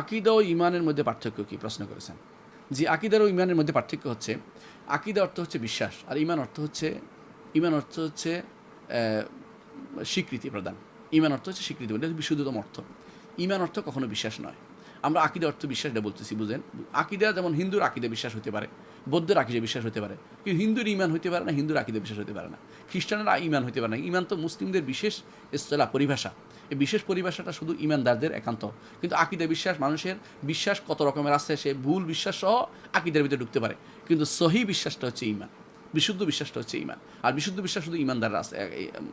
আকিদা ও ইমানের মধ্যে পার্থক্য কী? প্রশ্ন করেছেন। জি, আকিদার ও ইমানের মধ্যে পার্থক্য হচ্ছে, আকিদা অর্থ হচ্ছে বিশ্বাস আর ইমান অর্থ হচ্ছে, ইমান অর্থ হচ্ছে স্বীকৃতি প্রদান। ইমান অর্থ হচ্ছে স্বীকৃতি এটা বিশুদ্ধতম অর্থ। ইমান অর্থ কখনো বিশ্বাস নয়। আমরা আকিদা অর্থ বিশ্বাস এটা বলতেছি বুঝেন আকিদা যেমন হিন্দুর আকিদা বিশ্বাস হতে পারে, বৌদ্ধের আকিদা বিশ্বাস হতে পারে, কিন্তু হিন্দুর ইমান হতে পারে না, হিন্দুর আকিদা বিশ্বাস হতে পারে না। খ্রিস্টানের ইমান হতে পারে না। ইমান তো মুসলিমদের বিশেষ ইস্তলা, পরিভাষা। এই বিশেষ পরিভাষাটা শুধু ইমানদারদের একান্ত। কিন্তু আকিদা বিশ্বাস, মানুষের বিশ্বাস কত রকমের আছে, সে ভুল বিশ্বাস সহ আকিদের ভিতরে ঢুকতে পারে। কিন্তু সহি বিশ্বাসটা হচ্ছে ইমান, বিশুদ্ধ বিশ্বাসটা হচ্ছে ইমান। আর বিশুদ্ধ বিশ্বাস শুধু ইমানদাররা আছে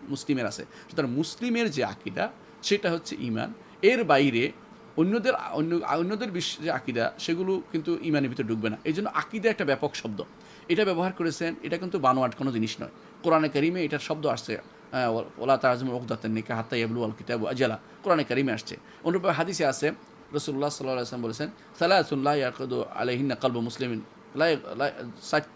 মুসলিমের আছে। সুতরাং মুসলিমের যে আকিদা, সেটা হচ্ছে ইমান। এর বাইরে অন্যদের, অন্য, অন্যদের বিশ্ব যে আকিদা, সেগুলো কিন্তু ইমানের ভিতরে ঢুকবে না। এই জন্য আকিদা একটা ব্যাপক শব্দ। এটা ব্যবহার করেছেন, এটা কিন্তু বানোয়াট কোনো জিনিস নয়। কোরআনে কারিমে এটার শব্দ আসছে ওলা তাজম ওকদাতেন নিকা হাত্তা ইয়াবলু আল কিতাব আজালা। কোরআনে কারিমে আসছে। অনুরূপে হাদিসে আছে রসুল্লাহ সাল্লাহ আসলাম বলেছেন সালাহুল্লাহ ইয়াকুদু আলহিন্না কলব মুসলিমিন।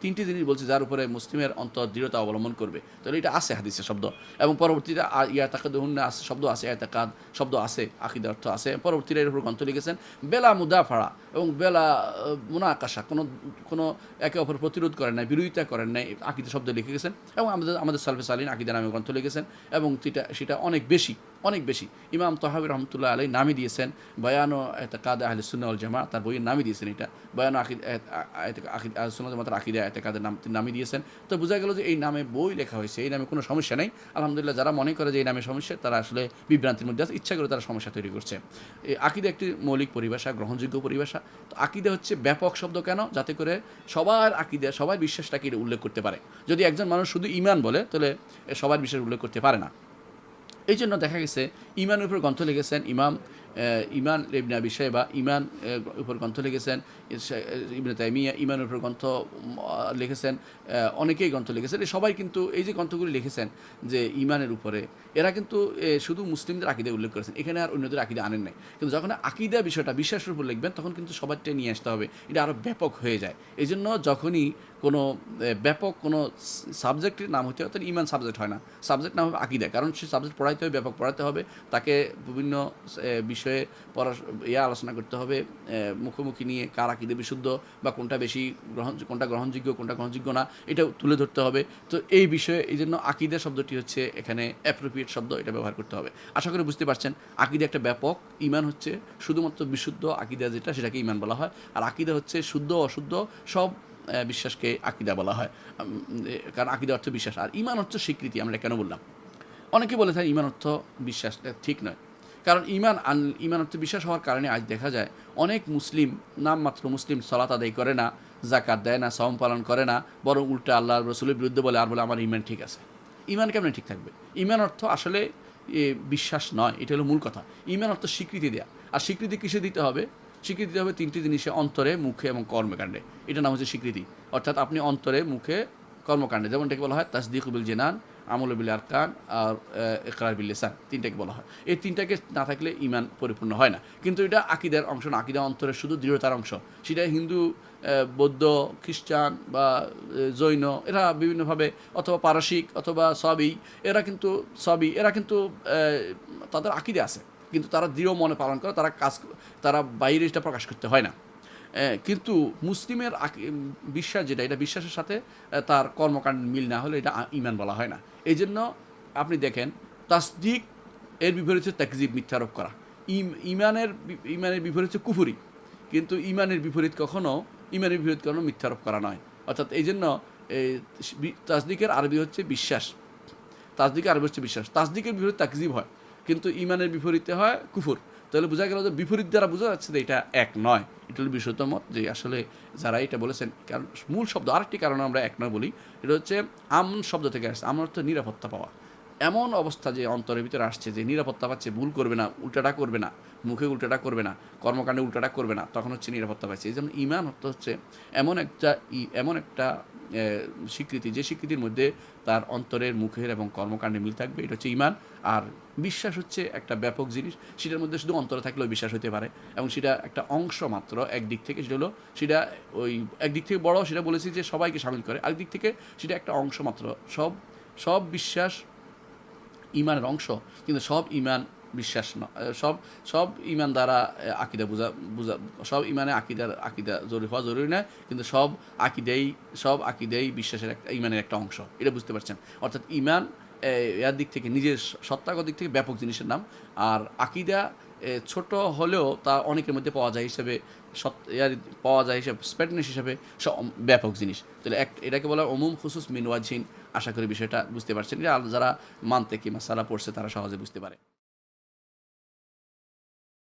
তিনটি জিনিস বলছে যার উপরে মুসলিমের অন্তর দৃঢ়তা অবলম্বন করবে। তাহলে এটা আছে হাদিসের শব্দ। এবং পরবর্তীতে ইয়া তাকাদুন্না আছে, শব্দ আছে এতাকাদ, শব্দ আছে, আকিদের অর্থ আছে। পরবর্তীতে এর উপর গ্রন্থ লিখেছেন, বেলা মুদাফাড়া এবং বেলা মুনা আকাশা কোনো কোনো একে অপর প্রতিরোধ করেন নাই, বিরোধিতা করেন নাই, আকিদের শব্দ লিখে গেছেন। এবং আমাদের আমাদের সালফে সালিন আকিদা নামে গ্রন্থ লিখেছেন। এবং সেটা সেটা অনেক বেশি। অনেক বেশি। ইমাম তহাবি রহমতুল্লাহ আলী নামই দিয়েছেন, বয়ানো এতকাদ আহলে সুন্নাউল জামা তার বইয়ের নামই দিয়েছেন এটা। বয়ানো আকিদ আকিদ সুন্নাত জামাতের আকিদা এতকাদের নাম নামই দিয়েছেন। তো বোঝা গেল যে এই নামে বই লেখা হয়েছে, এই নামে কোনো সমস্যা নেই। আলহামদুলিল্লাহ যারা মনে করে যে এই নামে সমস্যা, তারা আসলে বিভ্রান্তির মধ্যে আছে, ইচ্ছা করে তারা সমস্যা তৈরি করছে। এই আকিদা একটি মৌলিক পরিভাষা, গ্রহণযোগ্য পরিভাষা। তো আকিদা হচ্ছে ব্যাপক শব্দ কেন? যাতে করে সবার আকিদা, সবার বিশ্বাসটাকে উল্লেখ করতে পারে। যদি একজন মানুষ শুধু ইমান বলে, তাহলে সবার বিশ্বাস উল্লেখ করতে পারে না। এই জন্য দেখা গেছে, ইমানের উপর গ্রন্থ লিখেছেন ইমাম ইমান ইবনে আবি বা ইমান উপর গ্রন্থ লিখেছেন ইবনে তাইমিয়া, ইমানের উপর গ্রন্থ লিখেছেন অনেকেই গ্রন্থ লিখেছেন। সবাই কিন্তু এই যে গ্রন্থগুলি লিখেছেন যে ইমানের উপরে, এরা কিন্তু শুধু মুসলিমদের আকিদা উল্লেখ করেছেন। এখানে আর অন্যদের আকিদা আনেন নাই। কিন্তু যখন আকিদা বিষয়টা, বিশ্বাসের উপর লিখবেন, তখন কিন্তু সবারটাই নিয়ে আসতে হবে। এটা আরও ব্যাপক হয়ে যায়। এই জন্য যখনই কোনো ব্যাপক কোনো সাবজেক্টের নাম হতে হয় তখন ইমান সাবজেক্ট হয় না। সাবজেক্ট নাম হবে আকিদা, কারণ সে সাবজেক্ট পড়াইতে হবে, ব্যাপক পড়াতে হবে, তাকে বিভিন্ন বিষয়ে পড়া ইয়ে আলোচনা করতে হবে মুখোমুখি নিয়ে কার আকিদে বিশুদ্ধ বা কোনটা বেশি গ্রহণ, কোনটা গ্রহণযোগ্য কোনটা গ্রহণযোগ্য না, এটা তুলে ধরতে হবে। তো এই বিষয়ে, এই জন্য আকিদা শব্দটি হচ্ছে এখানে অ্যাপ্রোপ্রিয়েট শব্দ, এটা ব্যবহার করতে হবে। আশা করি বুঝতে পারছেন, আকিদা একটা ব্যাপক, ইমান হচ্ছে শুধুমাত্র বিশুদ্ধ আকিদা যেটা, সেটাকে ইমান বলা হয়। আর আকিদা হচ্ছে শুদ্ধ, অশুদ্ধ, সব বিশ্বাসকে আকিদা বলা হয়। কারণ আকিদা অর্থ বিশ্বাস। আর ইমান অর্থ স্বীকৃতি, আমরা কেন বললাম? অনেকে বলে থাকে ইমান অর্থ বিশ্বাস ঠিক নয়। কারণ ইমান আন ইমান অর্থ বিশ্বাস হওয়ার কারণে আজ দেখা যায়, অনেক মুসলিম, নামমাত্র মুসলিম সলাত আদায় করে না জাকাত দেয় না সম পালন করে না, বরং উল্টা আল্লাহ রসুলের বিরুদ্ধে বলে, আর বলে, আমার ইমান ঠিক আছে। ইমান কেমন ঠিক থাকবে? ইমান অর্থ আসলে বিশ্বাস নয়, এটা হলো মূল কথা। ইমান অর্থ স্বীকৃতি দেয়া। আর স্বীকৃতি কিসে দিতে হবে? স্বীকৃতি দিতে হবে তিনটি জিনিসে অন্তরে, মুখে এবং কর্মকাণ্ডে। এটা নাম হচ্ছে স্বীকৃতি। অর্থাৎ আপনি অন্তরে, মুখে, কর্মকাণ্ডে যেমনটাকে বলা হয়? তাসদিকুবিল জেনান, আমল বিল আরকান, আর একরার বিল লিসান, তিনটাকে বলা হয়। এই তিনটাকে না থাকলে ইমান পরিপূর্ণ হয় না। কিন্তু এটা আকিদার অংশ না। আকিদা অন্তরের শুধু দৃঢ়তার অংশ। সেটা হিন্দু বৌদ্ধ, খ্রিস্টান বা জৈন, এরা বিভিন্নভাবে অথবা পারসিক অথবা সবই, এরা কিন্তু সবই, এরা কিন্তু তাদের আকিদে আছে। কিন্তু তারা দৃঢ় মনে পালন করে, তারা কাজ তারা বাইরে এটা প্রকাশ করতে হয় না। কিন্তু মুসলিমের বিশ্বাস যেটা, এটা বিশ্বাসের সাথে তার কর্মকাণ্ড মিল না হলে এটা ইমান বলা হয় না। এই জন্য আপনি দেখেন, তাসদিক এর বিপরীত হচ্ছে তাকজিব মিথ্যারোপ করা। ইম ইমানের ইমানের বিপরীত হচ্ছে কুফুরি। কিন্তু ইমানের বিপরীত কখনও ইমানের বিপরীত কখনো মিথ্যারোপ করা নয়। অর্থাৎ এই জন্য তাসদিকের আরবি হচ্ছে বিশ্বাস। তাসদিকে আরবি হচ্ছে বিশ্বাস। তাসদিকের বিপরীত তাকজিব হয়। কিন্তু ইমানের বিপরীতে হয় কুফুর। তাহলে বোঝা গেল যে বিপরীত দ্বারা বোঝা যাচ্ছে যে এটা এক নয়। এটা হলো বিশুদ্ধ মত যে আসলে যারা এটা বলেছেন, কারণ মূল শব্দ আরেকটি কারণে আমরা এক নয় বলি, এটা হচ্ছে আমন শব্দ থেকে আসছে। আমার অর্থ নিরাপত্তা পাওয়া। এমন অবস্থা যে অন্তরের ভিতরে আসছে যে নিরাপত্তা পাচ্ছে, ভুল করবে না, উল্টাটা করবে না, মুখে উল্টাটা করবে না, কর্মকাণ্ডে উল্টাটা করবে না, তখন হচ্ছে নিরাপত্তা পাচ্ছে এই জন্য ইমান অর্থ হচ্ছে এমন একটা এমন একটা স্বীকৃতি, যে স্বীকৃতির মধ্যে তার অন্তরের, মুখের এবং কর্মকাণ্ডে মিল থাকবে, এটা হচ্ছে ইমান। আর বিশ্বাস হচ্ছে একটা ব্যাপক জিনিস, সেটার মধ্যে শুধু অন্তরে থাকলেও বিশ্বাস হতে পারে। এবং সেটা একটা অংশ মাত্র একদিক থেকে সেটা হলো, সেটা ওই একদিক থেকে বড়, সেটা বলেছি যে সবাইকে সামিল করে। আরেকদিক থেকে সেটা একটা অংশ মাত্র। সব সব বিশ্বাস ইমানের অংশ, কিন্তু সব ইমান বিশ্বাস সব সব ইমান দ্বারা আকিদা বুঝা বুঝা, সব ইমানে আকিদার আকিদা জরুরি, হওয়া জরুরি নয় কিন্তু সব আকিদেই সব আকিদেই বিশ্বাসের একটা, ইমানের একটা অংশ। এটা বুঝতে পারছেন? অর্থাৎ ইমান এর দিক থেকে নিজের সত্তাগত দিক থেকে ব্যাপক জিনিসের নাম, আর আকিদা ছোট হলেও তা অনেকের মধ্যে পাওয়া যায় হিসেবে, সব পাওয়া যায় হিসেবে স্প্যাটনেস হিসেবে ব্যাপক জিনিস। তাহলে এক, এটাকে বলা হয় অমুম খুসুস মিনওয়াজিন। আশা করি বিষয়টা বুঝতে পারছেন। যারা মানতে কি মাসালা পড়ছে তারা সহজে বুঝতে পারে।